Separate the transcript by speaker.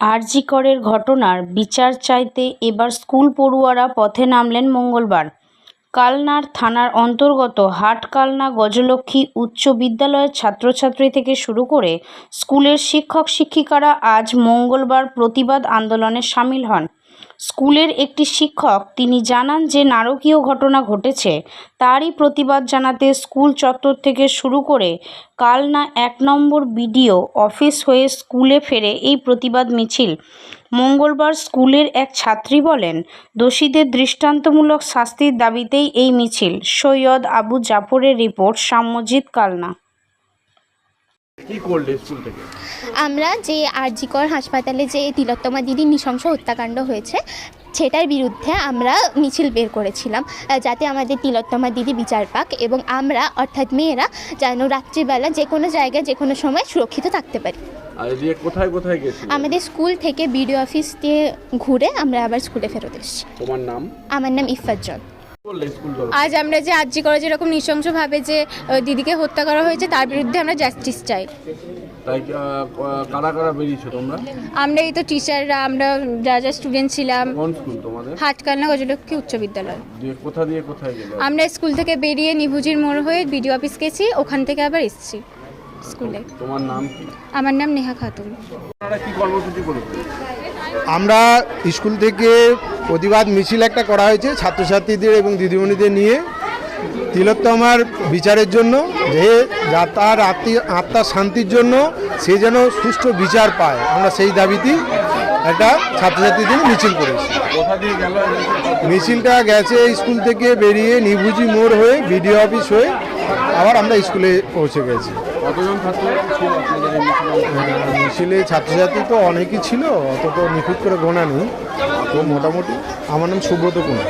Speaker 1: আরজি করের ঘটনার বিচার চাইতে এবার স্কুল পড়ুয়ারা পথে নামলেন মঙ্গলবার। কালনার থানার অন্তর্গত হাটকালনা গজলক্ষ্মী উচ্চ বিদ্যালয়ের ছাত্রছাত্রী থেকে শুরু করে স্কুলের শিক্ষক শিক্ষিকারা আজ মঙ্গলবার প্রতিবাদ আন্দোলনে সামিল হন। স্কুলের একটি শিক্ষক তিনি জানান যে নারকীয় ঘটনা ঘটেছে। তারই প্রতিবাদ জানাতে স্কুল চত্বর থেকে শুরু করে কালনা এক নম্বর বিডিও অফিস হয়ে স্কুলে ফেরে এই প্রতিবাদ মিছিল। মঙ্গলবার স্কুলের এক ছাত্রী বলেন, দোষীদের দৃষ্টান্তমূলক শাস্তির দাবিতেই এই মিছিল। সৈয়দ আবু জাফরের রিপোর্ট, সাম্যজিৎ কালনা।
Speaker 2: কি করলে স্কুল থেকে?
Speaker 3: আমরা যে আরজিকর হাসপাতালে যে তিলোত্তমা দিদির নৃশংস হত্যাকাণ্ড হয়েছে সেটার বিরুদ্ধে আমরা মিছিল বের করেছিলাম যাতে আমাদের তিলোত্তমা দিদি বিচার পাক এবং আমরা অর্থাৎ মেয়েরা যেন রাত্রিবেলা যে কোনো জায়গায় যে কোনো সময় সুরক্ষিত থাকতে পারি।
Speaker 2: কোথায় কোথায় গেছিল?
Speaker 3: আমাদের স্কুল থেকে বিডিও অফিস দিয়ে ঘুরে আমরা আবার স্কুলে ফেরত এসেছি।
Speaker 2: তোমার নাম?
Speaker 3: আমার নাম
Speaker 2: স্কুল তরফ
Speaker 4: আজ আমরা যে আর্জি করে যেরকম নৃশংসভাবে যে দিদিকে হত্যা করা হয়েছে তার বিরুদ্ধে আমরা জাস্টিস চাই।
Speaker 2: কারা কারা বেরিয়েছো তোমরা?
Speaker 4: আমরা এই তো টিচাররা আমরা যা যা স্টুডেন্ট ছিলাম।
Speaker 2: কোন স্কুল তোমাদের?
Speaker 4: হাটকান্না গজলক্ষ্মী উচ্চ বিদ্যালয়।
Speaker 2: কোথা দিয়ে কোথায় গেলে?
Speaker 4: আমরা স্কুল থেকে বেরিয়ে নিভুজির মোড় হয়ে বিডিও অফিস গেছি ওখান থেকে আবার এসেছি স্কুলে।
Speaker 2: তোমার নাম কি?
Speaker 4: আমার নাম নেহা খাতুন।
Speaker 2: কি কর্মসূচি করেছে?
Speaker 5: আমরা স্কুল থেকে প্রতিবাদ মিছিল একটা করা হয়েছে ছাত্রছাত্রীদের এবং দিদিমণিদের নিয়ে। তিলোত্তমার বিচারের জন্য যে যা তার আত্মার শান্তির জন্য সে যেন সুষ্ঠু বিচার পায়। আমরা সেই দাবিতেই একটা ছাত্রছাত্রীদের মিছিল করেছি। মিছিলটা গেছে স্কুল থেকে বেরিয়ে নিভুজি মোড় হয়ে বিডিও অফিস হয়ে আবার আমরা স্কুলে পৌঁছে গেছি।
Speaker 2: মিছিলে?
Speaker 5: মিছিলে ছাত্রছাত্রী তো অনেকই ছিল অত তো নিখুঁত করে গোনা নেই। তো মোটামুটি আমার নাম সুব্রত কুমার।